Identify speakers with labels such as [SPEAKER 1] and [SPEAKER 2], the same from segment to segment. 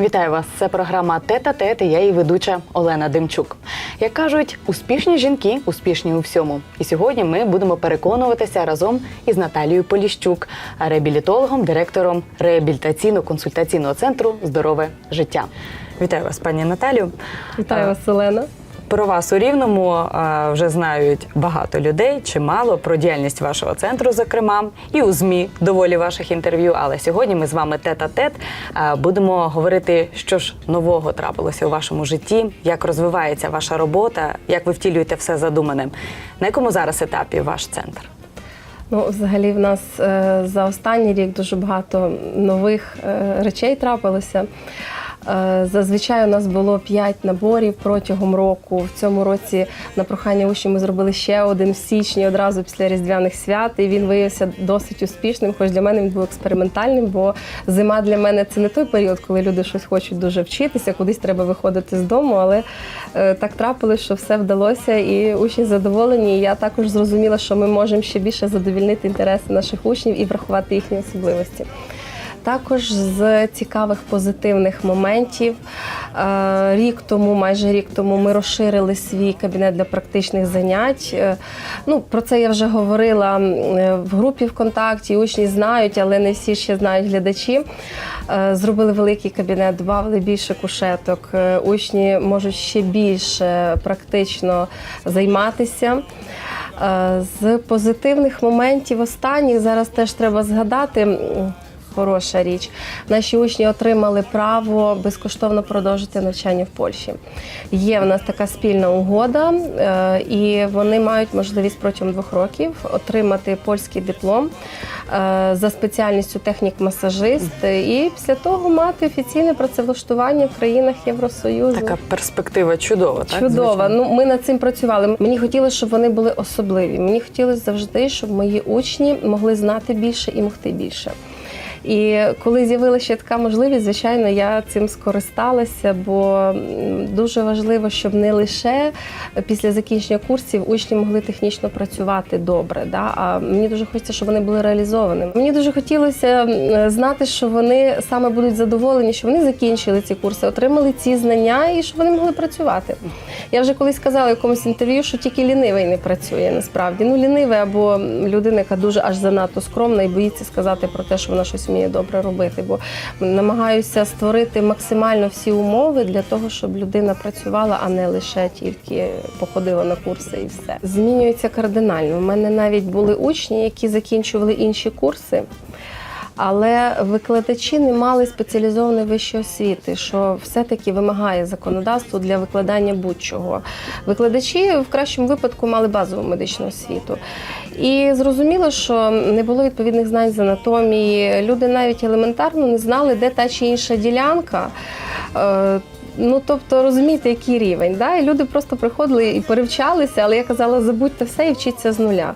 [SPEAKER 1] Вітаю вас! Це програма Тета Тет і я її ведуча Олена Демчук. Як кажуть, успішні жінки успішні у всьому. І сьогодні ми будемо переконуватися разом із Наталією Поліщук, реабілітологом, директором реабілітаційно-консультаційного центру Здорове життя. Вітаю вас, пані Наталію.
[SPEAKER 2] Вітаю вас, Олена.
[SPEAKER 1] Про вас у Рівному а, вже знають багато людей, чимало про діяльність вашого центру, зокрема, і у ЗМІ доволі ваших інтерв'ю. Але сьогодні ми з вами тет-а-тет а, будемо говорити, що ж нового трапилося у вашому житті, як розвивається ваша робота, як ви втілюєте все задумане. На якому зараз етапі ваш центр?
[SPEAKER 2] Ну, взагалі, в нас е, за останній рік дуже багато нових е, речей трапилося. Е, Зазвичай у нас було 5 наборів протягом року. В цьому році на прохання учнів ми зробили ще один в січні одразу після різдвяних свят. І він виявився досить успішним. Хоч для мене він був експериментальним, бо зима для мене це не той період, коли люди щось хочуть дуже вчитися, кудись треба виходити з дому. Але е, так трапилось, що все вдалося, і учні задоволені. І я також зрозуміла, що ми можемо ще більше задовільнити інтереси наших учнів і врахувати їхні особливості. Також з цікавих позитивних моментів е, рік тому, майже рік тому, ми розширили свій кабінет для практичних занять. Е, Ну, про це я вже говорила е, в групі ВКонтакті. Учні знають, але не всі ще знають глядачі. Зробили великий кабінет, додали більше кушеток. Учні можуть ще більше практично займатися. З позитивних моментів останніх зараз теж треба згадати. Хороша річ. Наші учні отримали право безкоштовно продовжити навчання в Польщі. Є в нас така спільна угода, е, і вони мають можливість протягом двох років отримати польський диплом е, за спеціальністю технік-масажист, і після того мати офіційне працевлаштування в країнах Євросоюзу.
[SPEAKER 1] Така перспектива чудова, так?
[SPEAKER 2] Чудова. Ну ми над цим працювали. Мені хотілося, щоб вони були особливі. Мені хотілося завжди, щоб мої учні могли знати більше і могти більше. І коли з'явилася ще така можливість, звичайно, я цим скористалася, бо дуже важливо, щоб не лише після закінчення курсів учні могли технічно працювати добре. Да? А мені дуже хочеться, щоб вони були реалізованими. Мені дуже хотілося знати, що вони саме будуть задоволені, що вони закінчили ці курси, отримали ці знання і щоб вони могли працювати. Я вже колись сказала в якомусь інтерв'ю, що тільки лінивий не працює насправді. Ну, лінивий або людина, яка дуже аж занадто скромна і боїться сказати про те, що вона щось вміє добре робити. Бо намагаюся створити максимально всі умови для того, щоб людина працювала, а не лише тільки походила на курси і все. Змінюється кардинально. У мене навіть були учні, які закінчували інші курси. Але викладачі не мали спеціалізованої вищої освіти, що все-таки вимагає законодавство для викладання будь-чого. Викладачі в кращому випадку мали базову медичну освіту. І зрозуміло, що не було відповідних знань з анатомії. Люди навіть елементарно не знали, де та чи інша ділянка. Ну, тобто, розумієте, який рівень. Да? І люди просто приходили і перевчалися, але я казала, забудьте все і вчіться з нуля.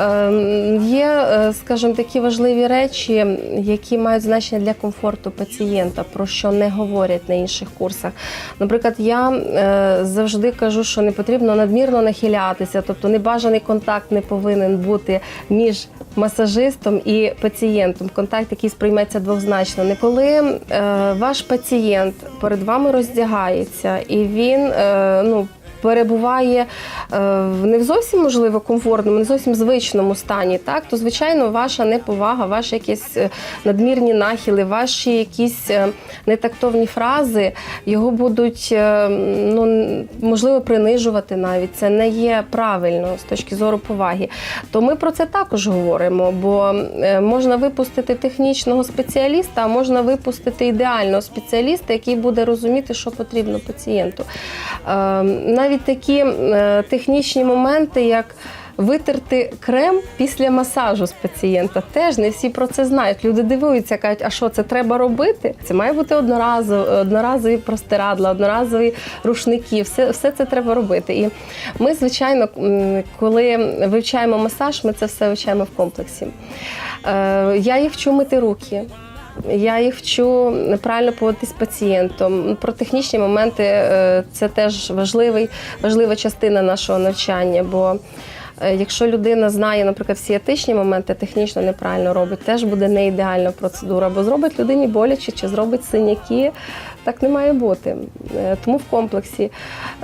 [SPEAKER 2] Е, є, е, скажімо, такі важливі речі, які мають значення для комфорту пацієнта, про що не говорять на інших курсах. Наприклад, я е, завжди кажу, що не потрібно надмірно нахилятися, тобто небажаний контакт не повинен бути між масажистом і пацієнтом. Контакт, який сприйметься двозначно. Не коли е, ваш пацієнт перед вами роздягається і він е, ну. Перебуває е, в не зовсім можливо комфортному, не зовсім звичному стані, так то звичайно ваша неповага, ваші якісь е, надмірні нахили, ваші якісь е, нетактовні фрази його будуть ну можливо принижувати навіть. Це не є правильно з точки зору поваги. То ми про це також говоримо, бо можна випустити технічного спеціаліста, а можна випустити ідеального спеціаліста, який буде розуміти, що потрібно пацієнту. Навіть такі е, технічні моменти, як Витерти крем після масажу з пацієнта теж не всі про це знають. Люди дивуються, кажуть, а що це треба робити? Це має бути одноразово, одноразові простирадла, одноразові рушники. Все, все це треба робити. І ми, звичайно, коли вивчаємо масаж, ми це все вивчаємо в комплексі. Е, Я їх вчу мити руки. Я їх вчу правильно поводитись з пацієнтом. Про технічні моменти е, це теж важливий, важлива частина нашого навчання, бо Е, Якщо людина знає, наприклад, всі етичні моменти, технічно неправильно робить, теж буде не ідеальна процедура, бо зробить людині боляче чи зробить синяки. Так не має бути. Е, Тому в комплексі.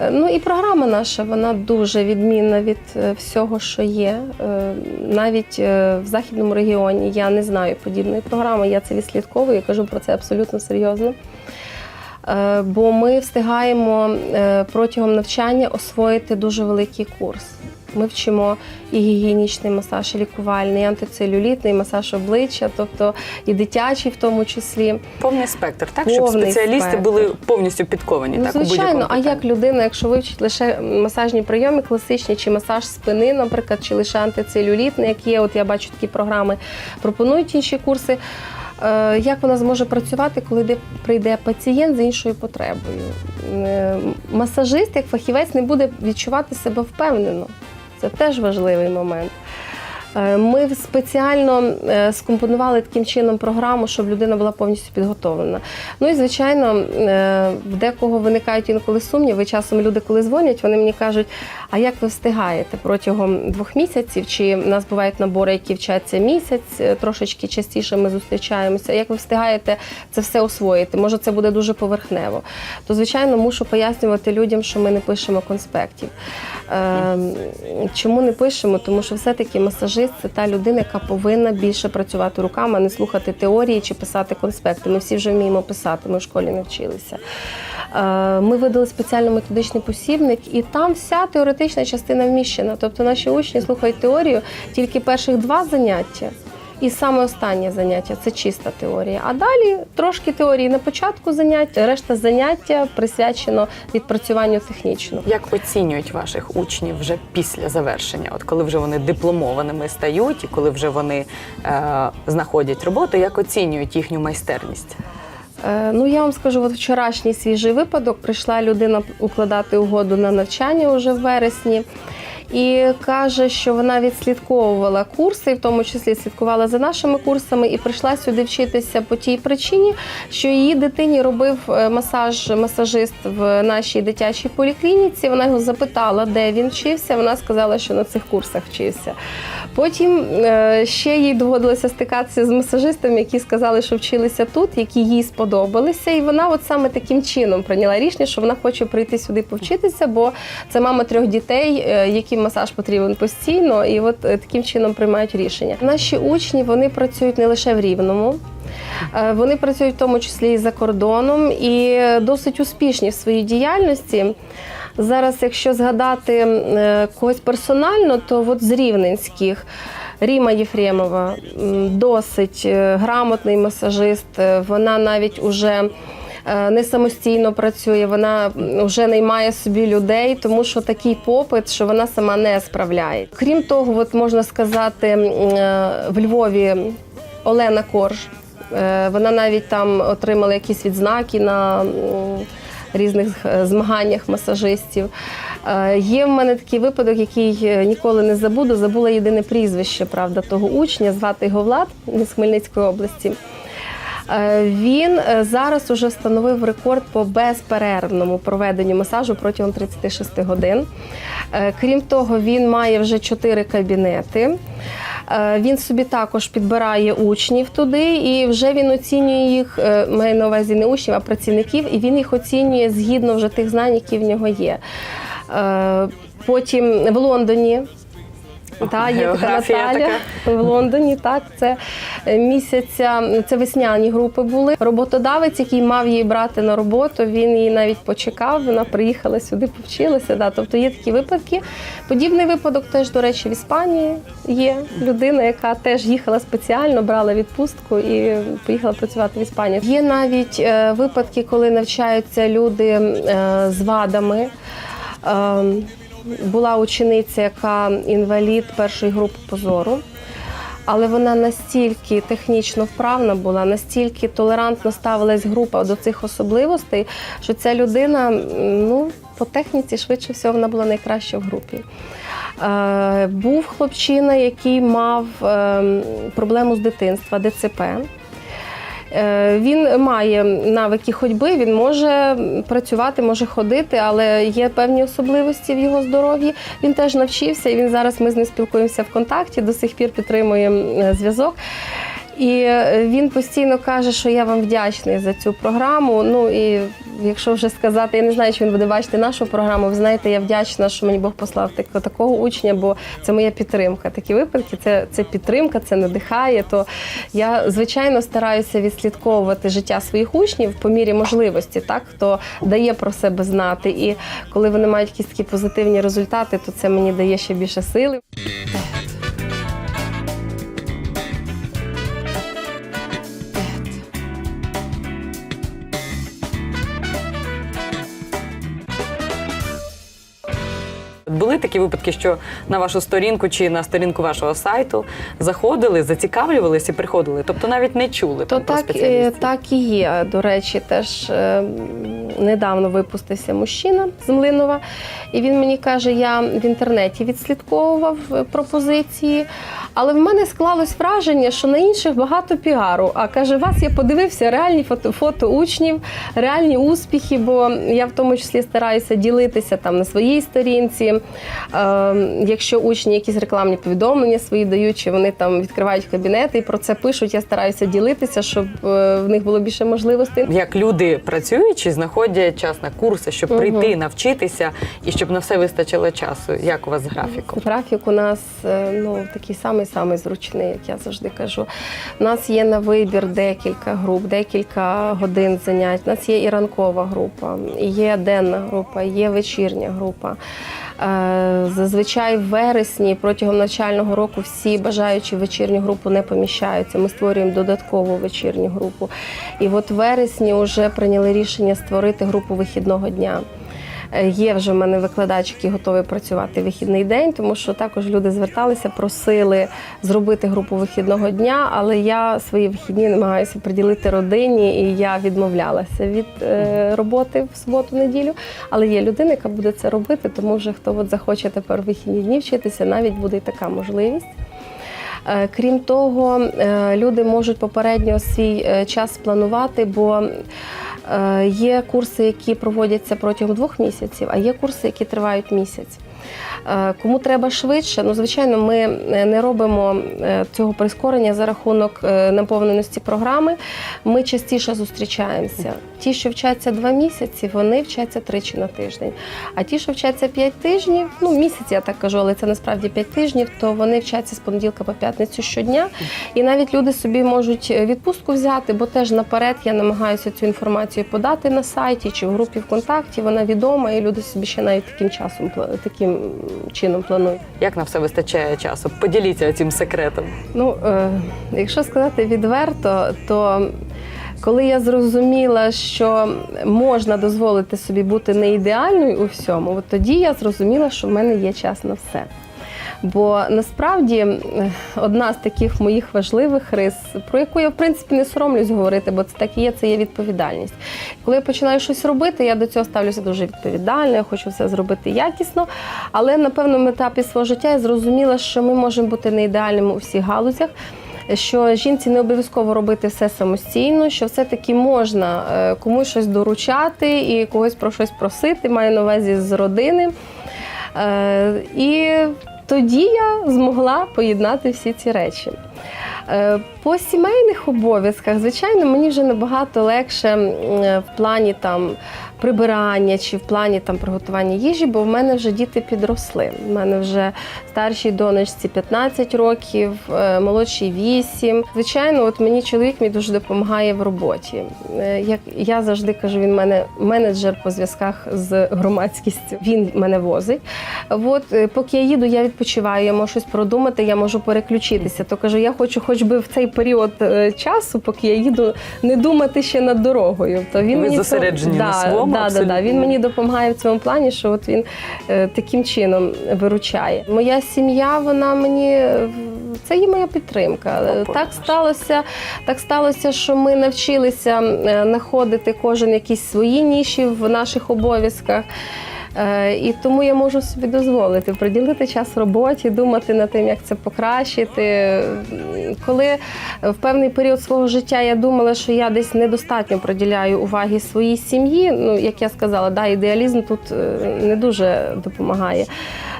[SPEAKER 2] Е, Ну і програма наша вона дуже відмінна від е, всього, що є. Навіть в західному регіоні я не знаю подібної програми. Я це відслідковую, я кажу про це абсолютно серйозно. Бо ми встигаємо протягом навчання освоїти дуже великий курс. Ми вчимо і гігієнічний масаж, і лікувальний, і антицелюлітний, і масаж обличчя, тобто і дитячий в тому числі.
[SPEAKER 1] Повний спектр, так щоб спеціалісти
[SPEAKER 2] спектр.
[SPEAKER 1] були повністю підковані.
[SPEAKER 2] Ну,
[SPEAKER 1] так
[SPEAKER 2] звичайно, а як людина, якщо вивчить лише масажні прийоми класичні, чи масаж спини, наприклад, чи лише антицелюлітний, як є, от я бачу такі програми, пропонують інші курси. Е, Як вона зможе працювати, коли де- прийде пацієнт з іншою потребою? Е, Масажист, як фахівець, не буде відчувати себе впевнено. Це теж важливий момент. Е, Ми спеціально е, скомпонували таким чином програму, щоб людина була повністю підготовлена. Ну і звичайно, е, в декого виникають інколи сумніви. Часом люди, коли дзвонять, вони мені кажуть: а як ви встигаєте протягом двох місяців? Чи в нас бувають набори, які вчаться місяць, трошечки частіше ми зустрічаємося. Як ви встигаєте це все освоїти? Може, це буде дуже поверхнево. То звичайно мушу пояснювати людям, що ми не пишемо конспектів. Е, Чому не пишемо? Тому що все-таки масажист це та людина, яка повинна більше працювати руками, а не слухати теорії чи писати конспекти. Ми всі вже вміємо писати, ми в школі навчилися. Е, Ми видали спеціально методичний посібник, і там вся теоретична частина вміщена. Тобто наші учні слухають теорію тільки перших два заняття. І саме останнє заняття це чиста теорія. А далі трошки теорії на початку заняття, решта заняття присвячено відпрацюванню технічному.
[SPEAKER 1] Як оцінюють ваших учнів вже після завершення? От коли вже вони дипломованими стають, і коли вже вони е, знаходять роботу, як оцінюють їхню майстерність?
[SPEAKER 2] Е, Ну, я вам скажу, от вчорашній свіжий випадок. Прийшла людина укладати угоду на навчання уже в вересні. І каже, що вона відслідковувала курси, в тому числі слідкувала за нашими курсами, і прийшла сюди вчитися по тій причині, що її дитині робив е, масаж масажист в нашій дитячій поліклініці. Вона його запитала, де він вчився. Вона сказала, що на цих курсах вчився. Потім е, ще їй доводилося стикатися з масажистами, які сказали, що вчилися тут, які їй сподобалися. І вона от саме таким чином прийняла рішення, що вона хоче прийти сюди повчитися, бо це мама трьох дітей, е, яким масаж потрібен постійно, і от е, таким чином приймають рішення. Наші учні вони працюють не лише в Рівному. Е, Вони працюють в тому числі і за кордоном, і досить успішні в своїй діяльності. Зараз, якщо згадати е, когось персонально, то от з рівненських Ріма Єфремова досить грамотний масажист. Вона навіть уже не самостійно працює, вона вже наймає собі людей, тому що такий попит, що вона сама не справляє. Крім того, от можна сказати, е, в Львові Олена Корж. Е, Вона навіть там отримала якісь відзнаки на різних е, змаганнях масажистів. Е, Є в мене такий випадок, який е, ніколи не забуду. Забула єдине прізвище, правда, того учня, звати його Влад з Хмельницької області. Е, Він е, зараз уже встановив рекорд по безперервному проведенню масажу протягом 36 годин. Е, Крім того, він має вже 4 кабінети. Він собі також підбирає учнів туди, і вже він оцінює їх, маю на увазі не учнів, а працівників, і він їх оцінює згідно вже тих знань, які в нього є. Потім в Лондоні та, є така Наталя в Лондоні. Так, це е, місяця, це весняні групи були. Роботодавець, який мав її брати на роботу, він її навіть почекав. Вона приїхала сюди, повчилася. Да. Тобто є такі випадки. Подібний випадок теж, до речі, в Іспанії є людина, яка теж їхала спеціально, брала відпустку і поїхала працювати в Іспанію. Є навіть е, випадки, коли навчаються люди е, з вадами. Ем, була учениця, яка інвалід першої групи позору. Але вона настільки технічно вправна була, настільки толерантно ставилась група до цих особливостей, що ця людина, ну, по техніці, швидше всього, вона була найкраща в групі. Е, був хлопчина, який мав е, проблему з дитинства, ДЦП. Е, Він має навики ходьби, він може працювати, може ходити, але є певні особливості в його здоров'ї. Він теж навчився, і він зараз ми з ним спілкуємося в контакті, до сих пір підтримуємо е, зв'язок. І е, він постійно каже, що я вам вдячний за цю програму. Ну і якщо вже сказати, я не знаю, чи він буде бачити нашу програму. Ви знаєте, я вдячна, що мені Бог послав так- такого учня, бо це моя підтримка. Такі випадки це, це підтримка, це надихає. То я звичайно стараюся відслідковувати життя своїх учнів по мірі можливості, так хто дає про себе знати. І коли вони мають якісь такі позитивні результати, то це мені дає ще більше сили.
[SPEAKER 1] Були такі випадки, що на вашу сторінку чи на сторінку вашого сайту заходили, зацікавлювалися і приходили, тобто навіть не чули
[SPEAKER 2] То
[SPEAKER 1] про
[SPEAKER 2] так, е, так і є. До речі, теж е, недавно випустився мужчина з Млинова, і він мені каже, я в інтернеті відслідковував е, пропозиції, але в мене склалось враження, що на інших багато піару. А каже, вас я подивився реальні фото, фото учнів, реальні успіхи, бо я в тому числі стараюся ділитися там на своїй сторінці. Е, якщо учні якісь рекламні повідомлення свої дають, чи вони там відкривають кабінети і про це пишуть, я стараюся ділитися, щоб е, в них було більше можливостей.
[SPEAKER 1] Як люди працюючи, знаходять час на курси, щоб
[SPEAKER 2] Мгм.
[SPEAKER 1] прийти, навчитися і щоб на все вистачило часу. Як у вас з графіком?
[SPEAKER 2] Графік у нас е, ну такий самий самий зручний, як я завжди кажу. У нас є на вибір декілька груп, декілька годин занять. У нас є і ранкова група, і є денна група, і є вечірня група. Е, Зазвичай в вересні протягом навчального року всі бажаючі вечірню групу не поміщаються. Ми створюємо додаткову вечірню групу. І от в вересні вже прийняли рішення створити групу вихідного дня. Е, Є вже в мене викладач, який готовий працювати вихідний день, тому що також люди зверталися, просили зробити групу вихідного дня, але я свої вихідні намагаюся приділити родині, і я відмовлялася від е, роботи в суботу-неділю. Але є людина, яка буде це робити, тому вже хто от захоче тепер вихідні дні вчитися, навіть буде і така можливість. Е, Крім того, люди можуть попередньо свій час спланувати, бо є курси, які проводяться протягом двох місяців, а є курси, які тривають місяць. Е, Кому треба швидше, ну звичайно, ми е, не робимо е, цього прискорення за рахунок е, наповненості програми. Ми частіше зустрічаємося. Ті, що вчаться два місяці, вони вчаться тричі на тиждень. А ті, що вчаться п'ять тижнів, ну місяць я так кажу, але це насправді п'ять тижнів, то вони вчаться з понеділка по п'ятницю щодня. І навіть люди собі можуть е, відпустку взяти, бо теж наперед я намагаюся цю інформацію подати на сайті чи в групі ВКонтакті. Вона відома, і люди собі ще навіть таким часом таким чином планують.
[SPEAKER 1] Як на все вистачає часу? Поділіться цим секретом.
[SPEAKER 2] Ну, е, якщо сказати відверто, то коли я зрозуміла, що можна дозволити собі бути не ідеальною у всьому, от тоді я зрозуміла, що в мене є час на все. Бо насправді е, одна з таких моїх важливих рис, про яку я в принципі не соромлюсь говорити, бо це так і є, це є відповідальність. Коли я починаю щось робити, я до цього ставлюся дуже відповідально, я хочу все зробити якісно. Але на певному етапі свого життя я зрозуміла, що ми можемо бути не ідеальними у всіх галузях. Що жінці не обов'язково робити все самостійно, що все-таки можна е, комусь щось доручати і когось про щось просити, маю на увазі з родини. Е, І тоді я змогла поєднати всі ці речі. Е, По сімейних обов'язках, звичайно, мені вже набагато легше в плані там прибирання чи в плані там приготування їжі, бо в мене вже діти підросли. У мене вже старшій донечці 15 років, е, молодшій 8. Звичайно, от мені чоловік мій дуже допомагає в роботі. Е, Як я завжди кажу, він мене менеджер по зв'язках з громадськістю. Він мене возить. От е, поки я їду, я відпочиваю, я можу щось продумати, я можу переключитися. То кажу, я хочу, хоч би в цей період часу, поки я їду, не думати ще над дорогою. То він
[SPEAKER 1] Ви
[SPEAKER 2] мені
[SPEAKER 1] зосереджені на
[SPEAKER 2] да,
[SPEAKER 1] своєму
[SPEAKER 2] да, да, да. Він мені допомагає в цьому плані, що от він е, таким чином виручає. Моя сім'я, вона мені це є моя підтримка.
[SPEAKER 1] О,
[SPEAKER 2] Так сталося, так сталося, що ми навчилися е, знаходити кожен якісь свої ніші в наших обов'язках. Е, І тому я можу собі дозволити приділити час роботі, думати над тим, як це покращити. Коли в певний період свого життя я думала, що я десь недостатньо приділяю уваги своїй сім'ї, ну як я сказала, да, ідеалізм тут е, не дуже допомагає.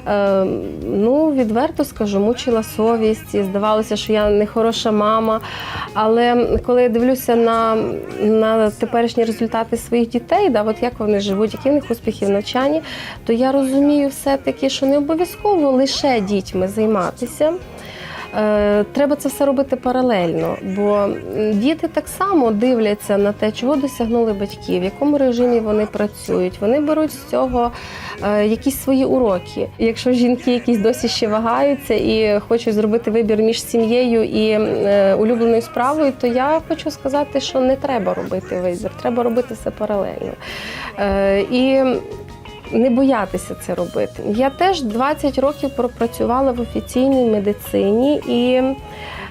[SPEAKER 2] Е, Ну, відверто скажу, мучила совість, і здавалося, що я не хороша мама. Але коли я дивлюся на, на теперішні результати своїх дітей, да, от як вони живуть, які в них успіхи в навчанні, то я розумію все-таки, що не обов'язково лише дітьми займатися. Е, Треба це все робити паралельно, бо діти так само дивляться на те, чого досягнули батьки, в якому режимі вони працюють. Вони беруть з цього е, якісь свої уроки. Якщо жінки якісь досі ще вагаються і хочуть зробити вибір між сім'єю і е, улюбленою справою, то я хочу сказати, що не треба робити вибір, треба робити все паралельно. І не боятися це робити. Я теж 20 років пропрацювала в офіційній медицині і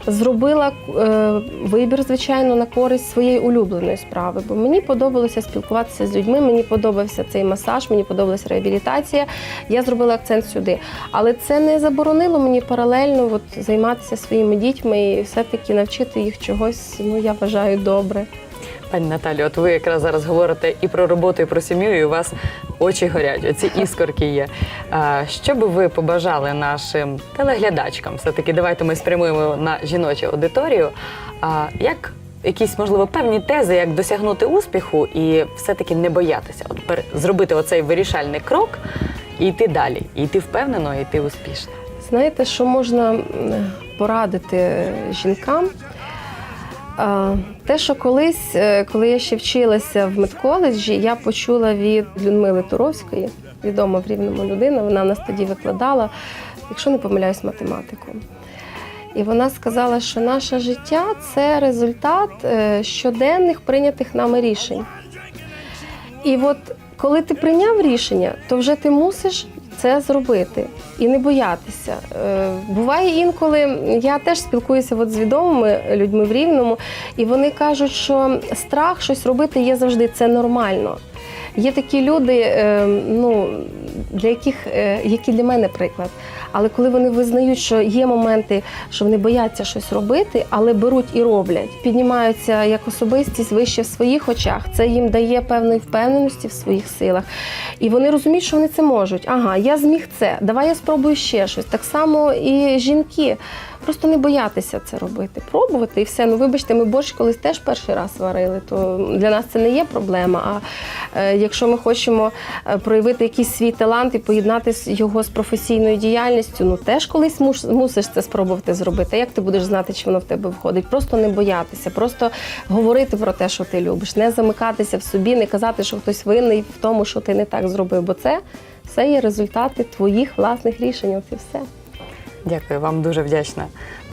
[SPEAKER 2] зробила е, вибір, звичайно, на користь своєї улюбленої справи. Бо мені подобалося спілкуватися з людьми, мені подобався цей масаж, мені подобалася реабілітація. Я зробила акцент сюди. Але це не заборонило мені паралельно от, займатися своїми дітьми і все-таки навчити їх чогось, ну я вважаю, добре.
[SPEAKER 1] Пані Наталі, от ви якраз зараз говорите і про роботу, і про сім'ю, і у вас очі горять, оці іскорки є. А, Що би ви побажали нашим телеглядачкам? Все-таки давайте ми спрямуємо на жіночу аудиторію. А, Як якісь, можливо, певні тези, як досягнути успіху і все-таки не боятися, от пер- зробити оцей вирішальний крок і йти далі, і йти впевнено, і йти успішно.
[SPEAKER 2] Знаєте, що можна порадити жінкам? Те, що колись, е, коли я ще вчилася в медколеджі, я почула від Людмили Туровської, відома в рівному людина, вона нас тоді викладала, якщо не помиляюсь, математику. І вона сказала, що наше життя це результат е, щоденних прийнятих нами рішень. І от коли ти прийняв рішення, то вже ти мусиш це зробити і не боятися. Е, Буває інколи, я теж спілкуюся от з відомими людьми в Рівному, і вони кажуть, що страх щось робити є завжди, це нормально. Є такі люди, е, ну, для яких, е, які для мене приклад. Але коли вони визнають, що є моменти, що вони бояться щось робити, але беруть і роблять, піднімаються як особистість вище в своїх очах, це їм дає певної впевненості в своїх силах. І вони розуміють, що вони це можуть. Ага, я зміг це, давай я спробую ще щось. Так само і жінки. Просто не боятися це робити, пробувати і все. Ну вибачте, ми борщ колись теж перший раз варили, то для нас це не є проблема. А е, якщо ми хочемо е, проявити якийсь свій талант і поєднати його з професійною діяльністю, ну теж колись муш- мусиш це спробувати зробити. Як ти будеш знати, чи воно в тебе виходить? Просто не боятися, просто говорити про те, що ти любиш, не замикатися в собі, не казати, що хтось винний в тому, що ти не так зробив, бо це все є результати твоїх власних рішень. І все.
[SPEAKER 1] Дякую, вам дуже вдячна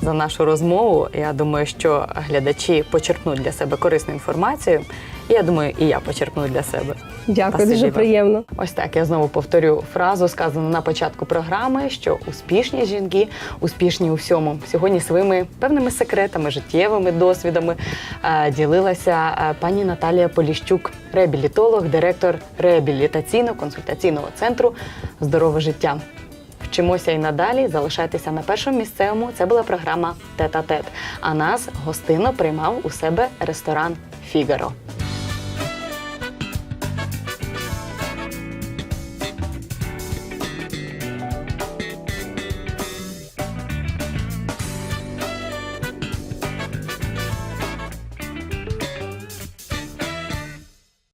[SPEAKER 1] за нашу розмову. Я думаю, що глядачі почерпнуть для себе корисну інформацію. І я думаю, і я почерпну для себе.
[SPEAKER 2] Дякую,
[SPEAKER 1] Спасибі
[SPEAKER 2] дуже
[SPEAKER 1] вам.
[SPEAKER 2] приємно.
[SPEAKER 1] Ось так я знову повторю фразу, сказану на початку програми, що успішні жінки успішні у всьому. Сьогодні своїми певними секретами, життєвими досвідами е, ділилася е, пані Наталія Поліщук, реабілітолог, директор реабілітаційно-консультаційного центру Здорове життя. Вчимося і надалі. Залишайтеся на першому місцевому. Це була програма Тет-а-тет. А нас гостинно приймав у себе ресторан Фігаро.